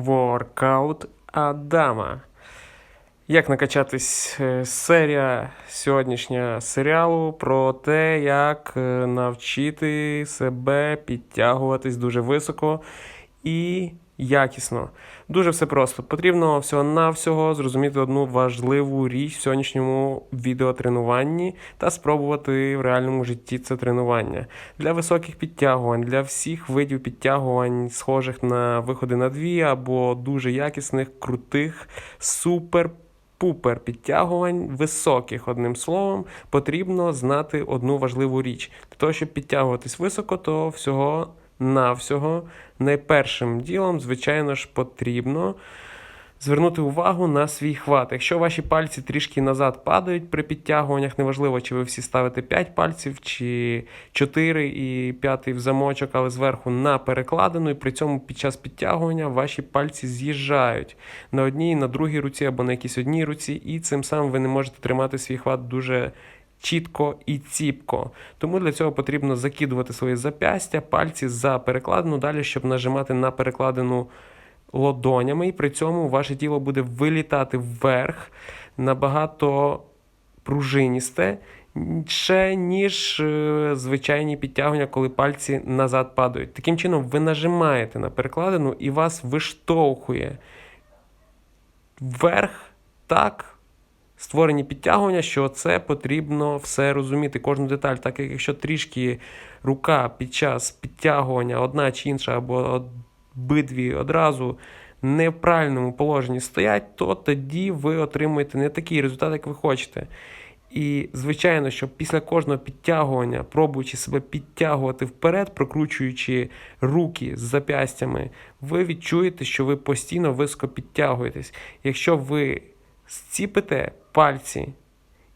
Воркаут Адама. Як накачатись е, серія сьогоднішня серіалу про те, як е, навчити себе підтягуватись дуже високо і якісно. Дуже все просто. Потрібно всього-навсього зрозуміти одну важливу річ в сьогоднішньому відеотренуванні та спробувати в реальному житті це тренування. Для високих підтягувань, для всіх видів підтягувань, схожих на виходи на дві або дуже якісних, крутих, супер. Пупер підтягувань високих, одним словом, потрібно знати одну важливу річ. Для того, щоб підтягуватись високо, то всього навсього найпершим ділом, звичайно ж, потрібно звернути увагу на свій хват. Якщо ваші пальці трішки назад падають при підтягуваннях, неважливо, чи ви всі ставите 5 пальців, чи 4 і 5 в замочок, але зверху на перекладину, і при цьому під час підтягування ваші пальці з'їжджають на одній, на другій руці або на якійсь одній руці, і цим самим ви не можете тримати свій хват дуже. Чітко і ціпко. Тому для цього потрібно закидувати свої запястя, пальці за перекладину далі, щоб нажимати на перекладину лодонями, і при цьому ваше тіло буде вилітати вверх набагато пружиністе, ще ніж е, звичайні підтягування, коли пальці назад падають. Таким чином, ви нажимаєте на перекладину і вас виштовхує вверх так. Створені підтягування, що це потрібно все розуміти, кожну деталь, так як якщо трішки рука під час підтягування одна чи інша, або обидві одразу не в правильному положенні стоять, то тоді ви отримуєте не такий результат, як ви хочете. І, звичайно, що після кожного підтягування, пробуючи себе підтягувати вперед, прокручуючи руки з запястями, ви відчуєте, що ви постійно високо підтягуєтесь. Якщо ви зціпите пальці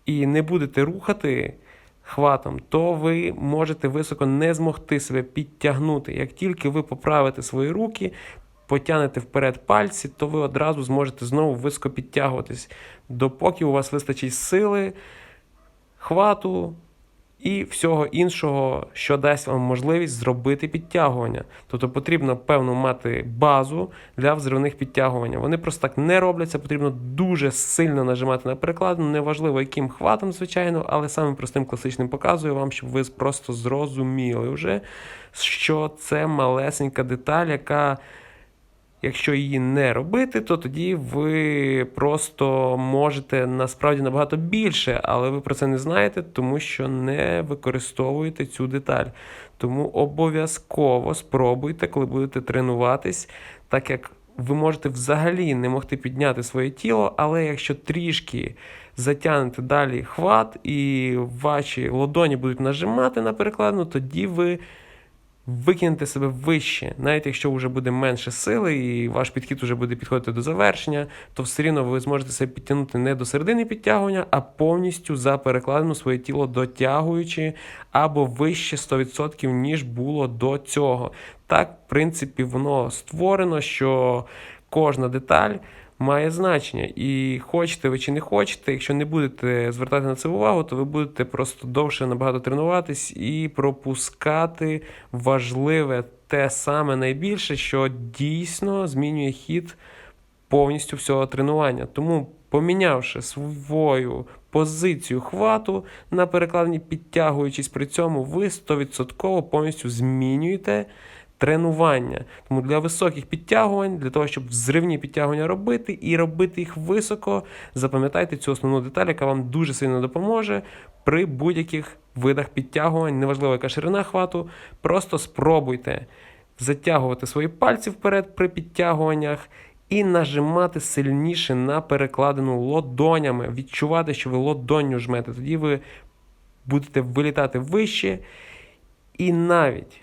і не будете рухати хватом, то ви можете високо не змогти себе підтягнути. Як тільки ви поправите свої руки, потягнете вперед пальці, то ви одразу зможете знову високо підтягуватись, допоки у вас вистачить сили, хвату. І всього іншого, що дасть вам можливість зробити підтягування. Тобто потрібно, певно, мати базу для взривних підтягувань. Вони просто так не робляться, потрібно дуже сильно нажимати на перекладину, неважливо, яким хватом, звичайно, але самим простим класичним показую вам, щоб ви просто зрозуміли вже, що це малесенька деталь, яка. Якщо її не робити, то тоді ви просто можете насправді набагато більше, але ви про це не знаєте, тому що не використовуєте цю деталь. Тому обов'язково спробуйте, коли будете тренуватись, так як ви можете взагалі не могти підняти своє тіло, але якщо трішки затягнете далі хват і ваші лодоні будуть нажимати на перекладину, тоді ви викинете себе вище, навіть якщо вже буде менше сили, і ваш підхід вже буде підходити до завершення, то все рівно ви зможете себе підтягнути не до середини підтягування, а повністю за перекладину своє тіло дотягуючи або вище 100%, ніж було до цього. Так, в принципі, воно створено, що кожна деталь має значення. І хочете ви чи не хочете, якщо не будете звертати на це увагу, то ви будете просто довше набагато тренуватись і пропускати важливе те саме найбільше, що дійсно змінює хід повністю всього тренування. Тому, помінявши свою позицію хвату на перекладенні, підтягуючись при цьому, ви 100% повністю змінюєте тренування. Тому для високих підтягувань, для того, щоб взривні підтягування робити і робити їх високо, запам'ятайте цю основну деталь, яка вам дуже сильно допоможе при будь-яких видах підтягувань, неважливо, яка ширина хвату, просто спробуйте затягувати свої пальці вперед при підтягуваннях. І нажимати сильніше на перекладину лодонями, відчувати, що ви лодонню жмете. Тоді ви будете вилітати вище. І навіть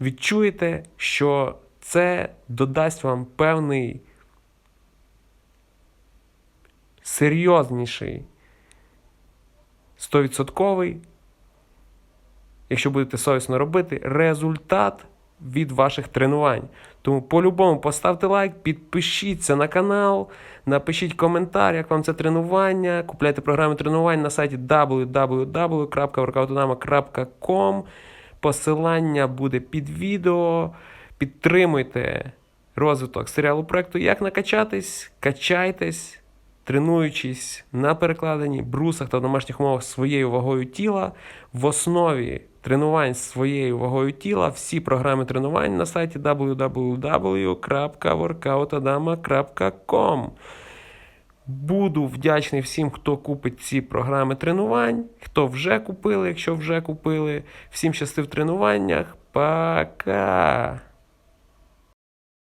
відчуєте, що це додасть вам певний серйозніший 100%, якщо будете совісно робити, результат від ваших тренувань. Тому по-любому поставте лайк, підпишіться на канал, напишіть коментар, як вам це тренування. Купляйте програми тренувань на сайті www.workoutodama.com. Посилання буде під відео. Підтримуйте розвиток серіалу проекту Як накачатись, качайтесь, тренуючись на перекладенні, брусах та в домашніх умовах своєю вагою тіла. В основі тренувань своєю вагою тіла всі програми тренувань на сайті www.workoutadama.com. Буду вдячний всім, хто купить ці програми тренувань, хто вже купили, якщо вже купили. Всім щасти в тренуваннях. Пока!